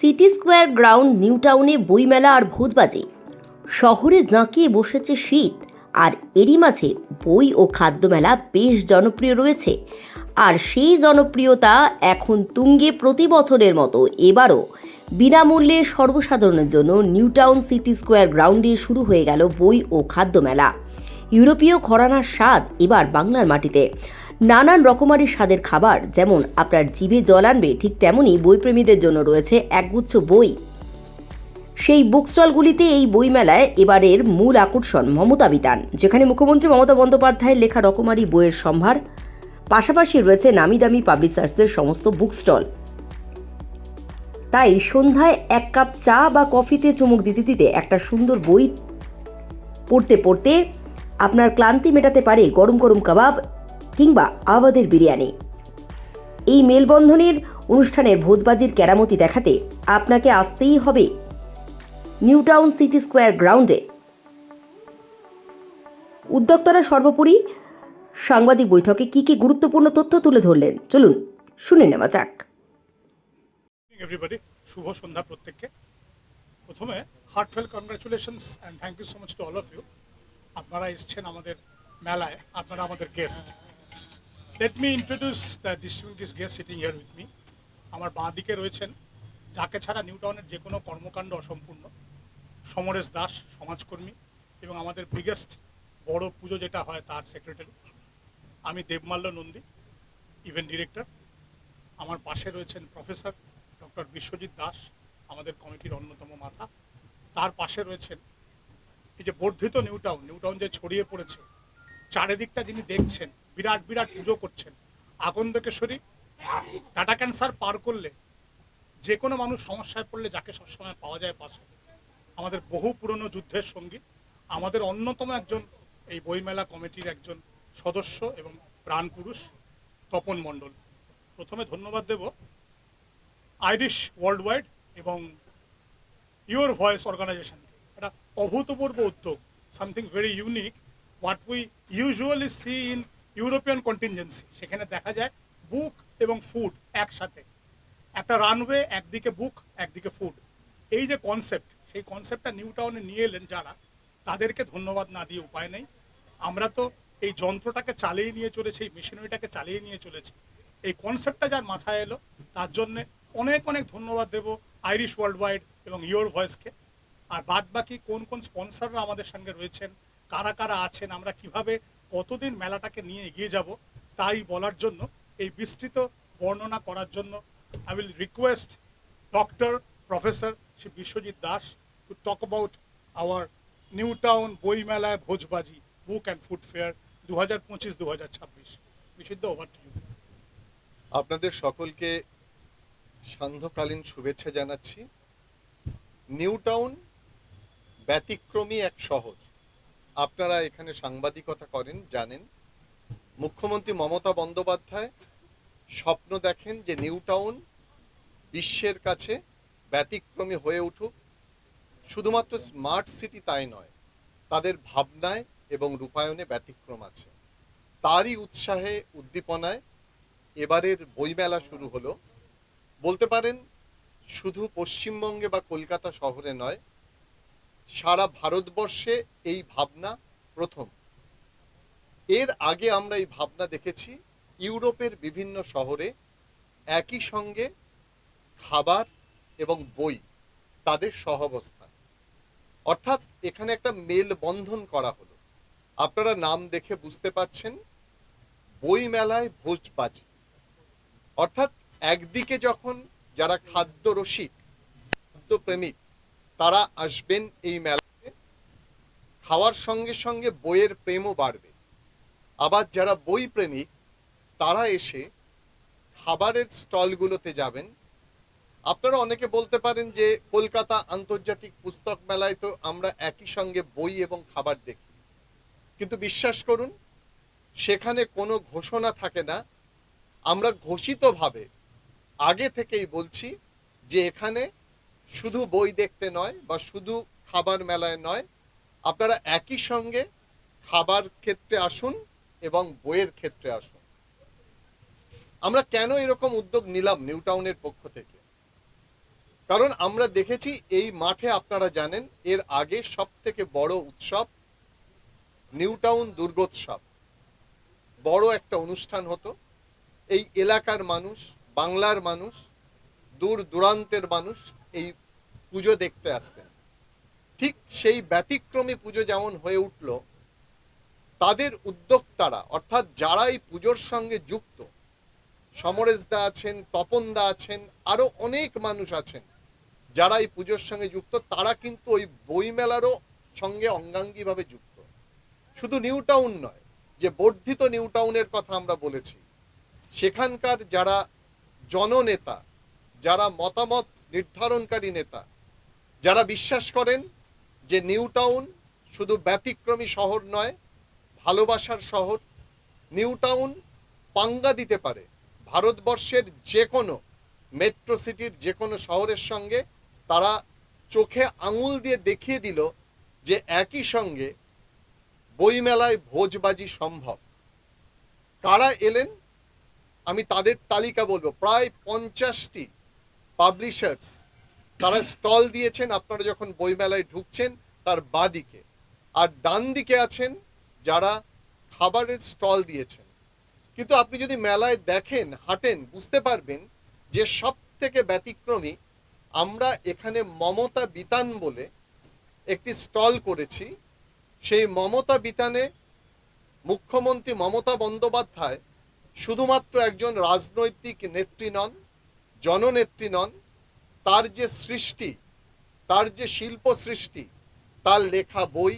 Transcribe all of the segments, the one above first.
City square ground new টাউনে বইমেলা আর ভোজবাজি। শহরে জাঁকিয়ে বসেছে শীত, আর এরই মাঝে বই ও খাদ্যমেলা বেশ জনপ্রিয় রয়েছে। আর সেই জনপ্রিয়তা এখন তুঙ্গে প্রতি বছরের মতো এবারও বিনামূল্যে সর্বসাধারণের জন্য নিউ টাউন সিটি স্কোয়ার গ্রাউন্ডে শুরু হয়ে গেল বই ও খাদ্যমেলা। ইউরোপীয় ঘরানার স্বাদ এবার বাংলার মাটিতে। নানান রকমারি স্বাদের খাবার, যেমন আপনার জিভে জল আনবে, ঠিক তেমনই বইপ্রেমীদের জন্য রয়েছে একগুচ্ছ বই। সেই বুক স্টলগুলিতে এই বইমেলায় এবারের মূল আকর্ষণ মমতা বিতান, যেখানে মুখ্যমন্ত্রী মমতা বন্দ্যোপাধ্যায়ের লেখা রকমারি বইয়ের সম্ভার। পাশাপাশি রয়েছে নামি দামি পাবলিশার্সদের সমস্ত বুক স্টল তাই সন্ধ্যায় এক কাপ চা বা কফিতে চুমুক দিতে দিতে একটা সুন্দর বই পড়তে পড়তে আপনার ক্লান্তি মেটাতে পারে গরম গরম কাবাব কিংবা আবাদের বিরিয়ানি। এই মেলবন্ধনের অনুষ্ঠানের ভোজবাজির কেরামতি দেখাতে আপনাকে আসতেই হবে নিউ টাউন সিটি স্কোয়ার গ্রাউন্ডে। উদ্যোক্তারা সর্বোপরি সাংবাদিক বৈঠকে কি কি গুরুত্বপূর্ণ তথ্য তুলে ধরলেন? চলুন, শুনে নেওয়া যাক। শুভ সন্ধ্যা প্রত্যেককে। প্রথমে heartfelt congratulations and thank you so much to all of you আপনারা এসছেন আমাদের মেলায়, আপনারা আমাদের guest let me introduce the ডিস্ট্রিবিউটিস guest sitting here with me আমার বাঁ দিকে রয়েছেন যাকে ছাড়া নিউ টাউনের যে কোনো কর্মকাণ্ড অসম্পূর্ণ। সমরেশ দাস, সমাজকর্মী এবং আমাদের বিগেস্ট বড় পুজো যেটা হয় তার সেক্রেটারি আমি দেবমাল্য নন্দী ইভেন্ট ডিরেক্টর আমার পাশে রয়েছেন প্রফেসর ডক্টর বিশ্বজিৎ দাস, আমাদের কমিটির অন্যতম মাথা। তার পাশে রয়েছেন এই যে বর্ধিত নিউ টাউন নিউ টাউন যে ছড়িয়ে পড়েছে, চারিদিকটা যিনি দেখছেন বিরাট বিরাট পুজো করছেন। আগন্তকেশ্বরী টাটা ক্যান্সার পার করলে যে কোনো মানুষ সমস্যায় পড়লে যাকে সবসময় পাওয়া যায় পাশে। আমাদের বহু পুরনো যুদ্ধের সঙ্গী, আমাদের অন্যতম একজন এই বইমেলা কমিটির একজন সদস্য এবং প্রাণপুরুষ তপন মণ্ডল। প্রথমে ধন্যবাদ দেব আইরিশ ওয়ার্ল্ড ওয়াইড এবং ইউর ভয়েস অর্গানাইজেশন একটা অভূতপূর্ব উদ্যোগ, something very unique, what we usually see in European contingency সেখানে দেখা যায় বুক এবং ফুড একসাথে। একটা রানওয়ে একদিকে বুক একদিকে ফুড এই যে কনসেপ্ট সেই কনসেপ্টটা নিউ টাউনে নিয়ে এলেন যারা, তাদেরকে ধন্যবাদ না দিয়ে উপায় নেই। আমরা তো এই যন্ত্রটাকে চালিয়ে নিয়ে চলেছি, এই মেশিনারিটাকে চালিয়ে নিয়ে চলেছি। এই কনসেপ্টটা যার মাথায় এলো, তার জন্যে অনেক অনেক ধন্যবাদ দেব আইরিশ ওয়ার্ল্ড ওয়াইড এবং ইয়োর ভয়েসকে আর বাদ বাকি কোন কোন স্পন্সররা আমাদের সঙ্গে রয়েছেন, কারা কারা আছেন, আমরা কীভাবে কতদিন মেলাটাকে নিয়ে এগিয়ে যাব তাই বলার জন্য, এই বিস্তৃত বর্ণনা করার জন্য I will request doctor professor Shri Biswajit Das to talk about our new town বইমেলায় ভোজবাজি বুক অ্যান্ড ফুড ফেয়ার দু হাজার পঁচিশ দু হাজার ছাব্বিশ বিশুদ্ধ ওভার টু আপনাদের সকলকে সান্ধ্যকালীন শুভেচ্ছা জানাচ্ছি। নিউ টাউন ব্যতিক্রমী এক শহর। আপনারা এখানে সাংবাদিকতা করেন, জানেন। মুখ্যমন্ত্রী মমতা বন্দ্যোপাধ্যায় স্বপ্ন দেখেন যে নিউ টাউন বিশ্বের কাছে ব্যতিক্রমী হয়ে উঠুক। শুধুমাত্র স্মার্ট সিটি তাই নয়, তাদের ভাবনায় এবং রূপায়ণে ব্যতিক্রম আছে। তারই উৎসাহে, উদ্দীপনায় এবারের বইমেলা শুরু হলো। বলতে পারেন, শুধু পশ্চিমবঙ্গে বা কলকাতা শহরে নয় সারা ভারতবর্ষে এই ভাবনা প্রথম। এর আগে আমরা এই ভাবনা দেখেছি, ইউরোপের বিভিন্ন শহরে একই সঙ্গে খাবার এবং বই তাদের সহাবস্থান। অর্থাৎ এখানে একটা মেলবন্ধন করা হলো। আপনারা নাম দেখে বুঝতে পাচ্ছেন বই মেলায় ভোজবাজি। অর্থাৎ একদিকে যখন যারা খাদ্য রসিক খাদ্যপ্রেমিক তারা আসবেন এই মেলাতে। খাওয়ার সঙ্গে সঙ্গে বইয়ের প্রেমও বাড়বে। আবার যারা বই প্রেমিক, তারা এসে খাবারের স্টলগুলোতে যাবেন। আপনারা অনেকে বলতে পারেন যে, কলকাতা আন্তর্জাতিক পুস্তক মেলায় তো আমরা একই সঙ্গে বই এবং খাবার দেখি। কিন্তু বিশ্বাস করুন, সেখানে কোনো ঘোষণা থাকে না। আমরা ঘোষিতভাবে আগে থেকেই বলছি যে, এখানে শুধু বই দেখতে নয় বা শুধু খাবার মেলায় নয়, আপনারা একই সঙ্গে খাবার ক্ষেত্রে আসুন এবং বইয়ের ক্ষেত্রে আসুন। আমরা কেন এরকম উদ্যোগ নিলাম নিউ টাউনের পক্ষ থেকে? কারণ আমরা দেখেছি এই মাঠে আপনারা জানেন, এর আগে সব থেকে বড় উৎসব নিউটাউন দুর্গোৎসব। বড় একটা অনুষ্ঠান হতো। এই এলাকার মানুষ, বাংলার মানুষ, দূর দূরান্তের মানুষ এই পুজো দেখতে আসতেন। ঠিক সেই ব্যতিক্রমী পুজো যেমন হয়ে উঠল, তাদের উদ্যোক্তারা, অর্থাৎ যারা এই পুজোর সঙ্গে যুক্ত সমরেশ দা আছেন তপন দা আছেন, আরও অনেক মানুষ আছেন, যারা এই পুজোর সঙ্গে যুক্ত, তারা কিন্তু ওই বইমেলারও সঙ্গে অঙ্গাঙ্গিভাবে যুক্ত। শুধু নিউ টাউন নয়, যে বর্ধিত নিউ টাউনের কথা আমরা বলেছি, সেখানকার যারা জননেতা, যারা মতামত নির্ধারণকারী নেতা। যারা বিশ্বাস করেন যে নিউ টাউন শুধু ব্যতিক্রমী শহর নয়, ভালোবাসার শহর, নিউ টাউন পাঙ্গা দিতে পারে। ভারতবর্ষের যে কোনো মেট্রো সিটির যে কোনো শহরের সঙ্গে তারা চোখে আঙুল দিয়ে দেখিয়ে দিল যে একই সঙ্গে বইমেলায় ভোজবাজি সম্ভব। কারা এলেন? আমি তাদের তালিকা বলব। প্রায় পঞ্চাশটি পাবলিশার্স তারা স্টল দিয়েছেন আপনারা যখন বইমেলায় ঢুকছেন তার বাদিকে। আর ডান দিকে আছেন যারা খাবারের স্টল দিয়েছেন। কিন্তু আপনি যদি মেলায় দেখেন, হাঁটেন, বুঝতে পারবেন যে সব থেকে ব্যতিক্রমী আমরা এখানে মমতা বিতান বলে একটি স্টল করেছি। সেই মমতা বিতানে মুখ্যমন্ত্রী মমতা বন্দ্যোপাধ্যায় শুধুমাত্র একজন রাজনৈতিক নেত্রী নন জননেত্রী নন, তার যে সৃষ্টি, তার যে শিল্প সৃষ্টি, তার লেখা বই,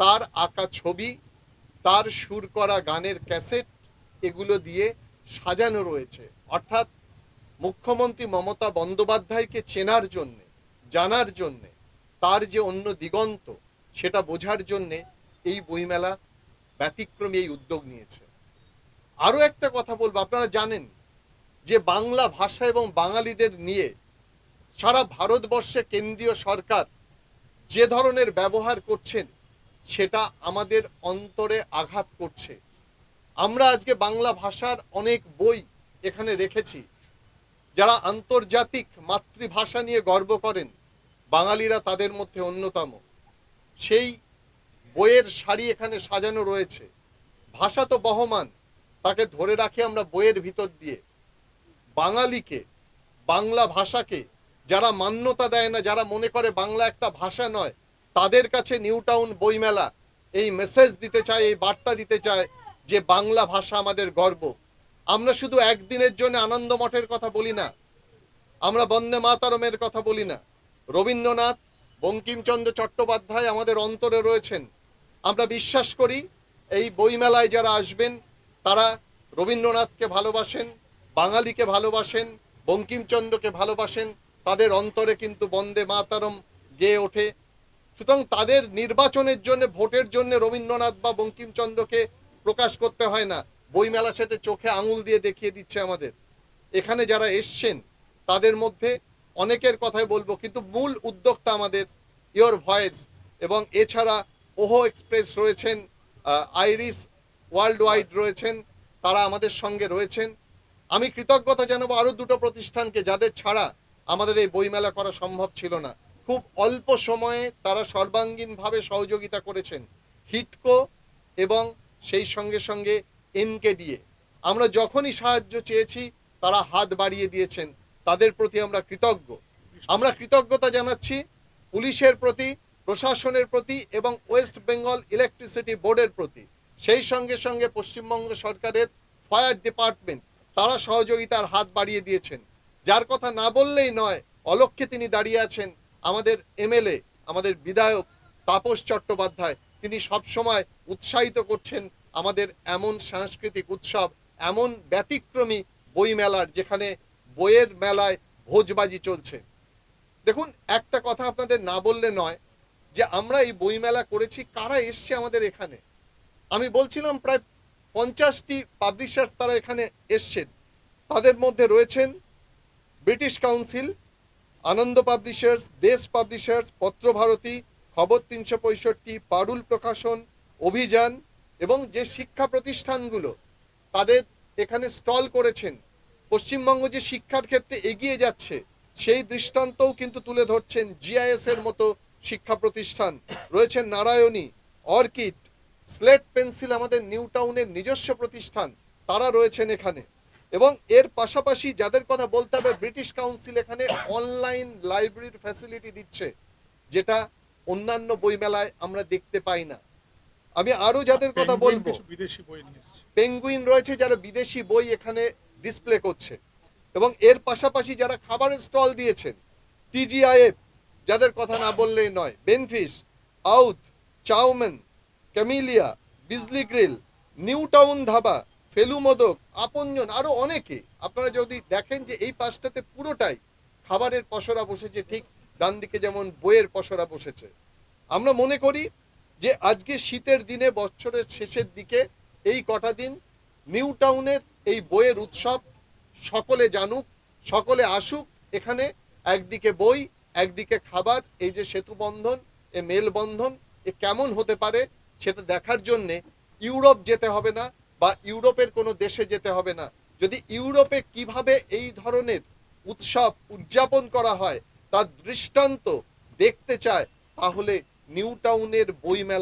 তার আঁকা ছবি, তার সুর করা গানের ক্যাসেট, এগুলো দিয়ে সাজানো রয়েছে। অর্থাৎ মুখ্যমন্ত্রী মমতা বন্দ্যোপাধ্যায়কে চেনার জন্যে, জানার জন্যে, তার যে অন্য দিগন্ত, সেটা বোঝার জন্যে এই বইমেলা ব্যতিক্রমী এই উদ্যোগ নিয়েছে। আরও একটা কথা বলব, আপনারা জানেন যে বাংলা ভাষা এবং বাঙালিদের নিয়ে সারা ভারতবর্ষে কেন্দ্রীয় সরকার যে ধরনের ব্যবহার করছেন, সেটা আমাদের অন্তরে আঘাত করছে। আমরা আজকে বাংলা ভাষার অনেক বই এখানে রেখেছি, যারা আন্তর্জাতিক মাতৃভাষা নিয়ে গর্ব করেন। বাঙালিরা তাদের মধ্যে অন্যতম। সেই বইয়ের শাড়ি এখানে সাজানো রয়েছে। ভাষা তো বহমান, তাকে ধরে রাখি আমরা বইয়ের ভিতর দিয়ে। বাঙালিকে, বাংলা ভাষাকে, যারা মান্যতা দেয় না, যারা মনে করে বাংলা একটা ভাষা নয়, তাদের কাছে নিউ টাউন বইমেলা এই মেসেজ দিতে চায়, এই বার্তা দিতে চায় যে বাংলা ভাষা আমাদের গর্ব। আমরা শুধু একদিনের জন্য আনন্দ মঠের কথা বলি না, আমরা বন্দে মাতারমের কথা বলি না। রবীন্দ্রনাথ, বঙ্কিমচন্দ্র চট্টোপাধ্যায় আমাদের অন্তরে রয়েছেন। আমরা বিশ্বাস করি, এই বইমেলায় যারা আসবেন, তারা রবীন্দ্রনাথকে ভালোবাসেন বাঙালিকে ভালোবাসেন, বঙ্কিমচন্দ্রকে ভালোবাসেন, তাদের অন্তরে কিন্তু বন্দে মাতারম গেয়ে ওঠে। সুতরাং তাদের নির্বাচনের জন্য, ভোটের জন্য রবীন্দ্রনাথ বা বঙ্কিমচন্দ্রকে প্রকাশ করতে হয় না। বইমেলা সেটা চোখে আঙুল দিয়ে দেখিয়ে দিচ্ছে আমাদের। এখানে যারা এসছেন, তাদের মধ্যে অনেকের কথাই বলব, কিন্তু মূল উদ্যোক্তা আমাদের ইয়োর ভয়েস এবং এছাড়া ওহো এক্সপ্রেস রয়েছেন আইরিস ওয়ার্ল্ড ওয়াইড রয়েছেন, তারা আমাদের সঙ্গে রয়েছেন। আমি কৃতজ্ঞতা জানাব আরও দুটো প্রতিষ্ঠানকে যাদের ছাড়া আমাদের এই বইমেলা করা সম্ভব ছিল না। খুব অল্প সময়ে তারা সর্বাঙ্গীনভাবে সহযোগিতা করেছেন হিটকো এবং সেই সঙ্গে সঙ্গে এমকেডিএ আমরা যখনই সাহায্য চেয়েছি, তারা হাত বাড়িয়ে দিয়েছেন। তাদের প্রতি আমরা কৃতজ্ঞ। আমরা কৃতজ্ঞতা জানাচ্ছি পুলিশের প্রতি, প্রশাসনের প্রতি এবং ওয়েস্ট বেঙ্গল ইলেকট্রিসিটি বোর্ডের প্রতি। সেই সঙ্গে সঙ্গে পশ্চিমবঙ্গ সরকারের ফায়ার ডিপার্টমেন্ট তারা সহযোগিতার হাত বাড়িয়ে দিয়েছেন। যার কথা না বললেই নয়, অলক্ষ্যে তিনি দাঁড়িয়ে আছেন আমাদের এমএলএ, আমাদের বিধায়ক তাপস চট্টোপাধ্যায়। তিনি সবসময় উৎসাহিত করছেন আমাদের এমন সাংস্কৃতিক উৎসব, এমন ব্যতিক্রমী বই মেলার যেখানে বইয়ের মেলায় ভোজবাজি চলছে। দেখুন, একটা কথা আপনাদের না বললে নয়, যে আমরা এই বইমেলা করেছি, কারা এসছে আমাদের এখানে? আমি বলছিলাম প্রায় পঞ্চাশটি পাবলিশার্স তারা এখানে এসছেন। তাদের মধ্যে রয়েছেন British council Ananda publishers Desh publishers Patrabharati খবর তিনশো পঁয়ষট্টি, পারুল প্রকাশন, অভিযান এবং যে শিক্ষা প্রতিষ্ঠানগুলো তাদের এখানে স্টল করেছেন। পশ্চিমবঙ্গ যে শিক্ষার ক্ষেত্রে এগিয়ে যাচ্ছে, সেই দৃষ্টান্তও কিন্তু তুলে ধরছেন জিআইএস এর মতো শিক্ষা প্রতিষ্ঠান। রয়েছেন নারায়ণী, অর্কিড স্লেট পেন্সিল আমাদের নিউ টাউনের নিজস্ব প্রতিষ্ঠান তারা রয়েছেন এখানে। এবং এর পাশাপাশি যাদের কথা বলতে হবে ব্রিটিশ কাউন্সিল এখানে অনলাইন লাইব্রেরির ফ্যাসিলিটি দিচ্ছে যেটা অন্যান্য বইমেলায় আমরা দেখতে পাই না। আমি আরও যাদের কথা বলব বিদেশি বই নিয়ে পেঙ্গুইন রয়েছে যারা বিদেশি বই এখানে ডিসপ্লে করছে। এবং এর পাশাপাশি যারা খাবারের স্টল দিয়েছেন টিজিআইএফ যাদের কথা না বললেই নয় Benfish Oudh chowmein Camellia, Bijli grill new town dhaba Felu Modak Apanjan, আরও অনেকে। আপনারা যদি দেখেন যে এই পাশটাতে পুরোটাই খাবারের পসরা বসেছে, ঠিক ডান দিকে যেমন বইয়ের পসরা বসেছে। আমরা মনে করি যে আজকে শীতের দিনে, বছরের শেষের দিকে এই কটা দিন নিউ টাউনের এই বইয়ের উৎসব সকলে জানুক, সকলে আসুক। এখানে একদিকে বই, একদিকে খাবার, এই যে সেতু বন্ধন এ মেলবন্ধন, এ কেমন হতে পারে সেটা দেখার জন্যে ইউরোপ যেতে হবে না বা ইউরোপের কোনো দেশে যেতে হবে না। যদি ইউরোপে কীভাবে এই ধরনের উৎসব উদযাপন করা হয়, তার দৃষ্টান্ত দেখতে চায়, তাহলে নিউ টাউনের বইমেলা